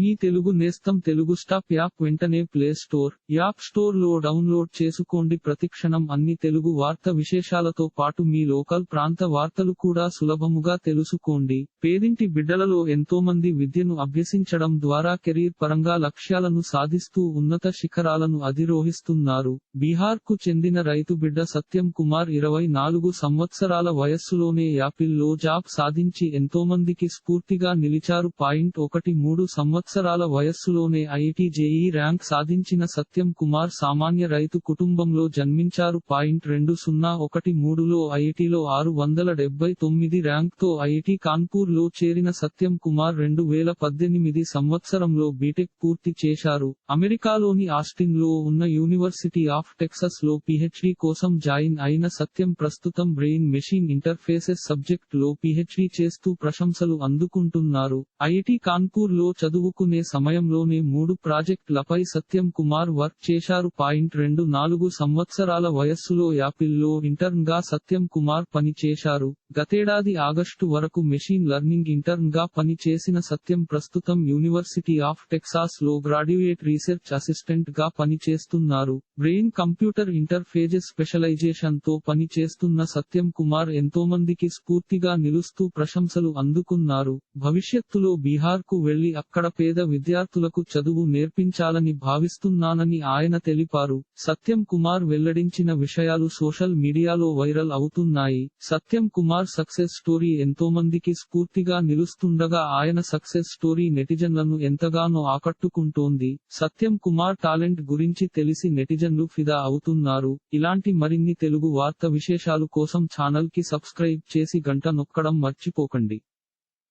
మీ తెలుగు నేస్తం Telugu stop app వెంటనే play store app స్టోర్లో డౌన్లోడ్ చేసుకోండి. ప్రతిక్షణం అన్ని తెలుగు వార్త విశేషాలతో పాటు మీ లోకల్ ప్రాంత వార్తలు కూడా సులభముగా తెలుసుకోండి. పేదింటి బిడ్డలలో ఎంతో మంది విద్యను అభ్యసించడం ద్వారా కెరీర్ పరంగా లక్ష్యాలను సాధిస్తూ ఉన్నత శిఖరాలను అధిరోహిస్తున్నారు. బీహార్కు చెందిన రైతు బిడ్డ సత్యం కుమార్ ఇరవై నాలుగు సంవత్సరాల వయస్సులోనే యాపిల్లో జాబ్ సాధించి ఎంతో మందికి స్ఫూర్తిగా నిలిచారు. పాయింట్ ఒకటి మూడు సంవత్సరాల వయస్సులోనే ఐఐటి జేఈ ర్యాంక్ సాధించిన సత్యం కుమార్ సామాన్య రైతు కుటుంబంలో జన్మించారు. పాయింట్ రెండు సున్నా ఒకటి మూడులో ఐఐటిలో ఆరు వందల డెబ్బై తొమ్మిది ర్యాంక్తో ఐఐటి కాన్పూర్లో చేరిన సత్యం కుమార్ రెండు వేల పద్దెనిమిది సంవత్సరంలో బీటెక్ పూర్తి చేశారు. అమెరికాలోని ఆస్టిన్లో ఉన్న యూనివర్సిటీ ఆఫ్ టెక్సస్లో పిహెచ్డి కోసం జాయిన్ అయిన సత్యం ప్రస్తుతం బ్రెయిన్ మెషిన్ ఇంటర్ఫేసెస్ సబ్జెక్ట్లో పిహెచ్డి చేస్తూ ప్రశంసలు అందుకుంటున్నారు. ఐఐటి కాన్పూర్లో చదువుకునే సమయంలోనే మూడు ప్రాజెక్టులపై సత్యం కుమార్ వర్క్ చేశారు. పాయింట్ రెండు నాలుగు సంవత్సరాల వయస్సులో యాపిల్లో ఇంటర్న్గా సత్యం కుమార్ పని చేశారు గతేడాది ఆగస్టు వరకు మెషిన్ లెర్నింగ్ ఇంటర్న్గా పని చేసిన సత్యం ప్రస్తుతం యూనివర్సిటీ ఆఫ్ టెక్సాస్లో గ్రాడ్యుయేట్ రీసెర్చ్ అసిస్టెంట్గా పని చేస్తున్నారు బ్రెయిన్ కంప్యూటర్ ఇంటర్ఫేజెస్ స్పెషలైజేషన్తో పని చేస్తున్న సత్యం కుమార్ ఎంతో మందికి స్ఫూర్తిగా నిలుస్తూ ప్రశంసలు అందుకున్నారు. భవిష్యత్తులో బీహార్కు వెళ్ళి అక్కడ పేద విద్యార్థులకు చదువు నేర్పించాలని భావిస్తున్నానని ఆయన తెలిపారు. సత్యం కుమార్ వెల్లడించిన విషయాలు సోషల్ మీడియాలో వైరల్ అవుతున్నాయి. సత్యం కుమార్ సక్సెస్ స్టోరీ ఎంతో మందికి స్ఫూర్తిగా నిలుస్తుండగా ఆయన సక్సెస్ స్టోరీ నెటిజన్లను ఎంతగానో ఆకట్టుకుంటోంది. సత్యం కుమార్ టాలెంట్ గురించి తెలిసి నెటిజన్లు ఫిదా అవుతున్నారు. ఇలాంటి మరిన్ని తెలుగు వార్త విశేషాలు కోసం ఛానల్కి సబ్స్క్రైబ్ చేసి గంట నొక్కడం మర్చిపోకండి.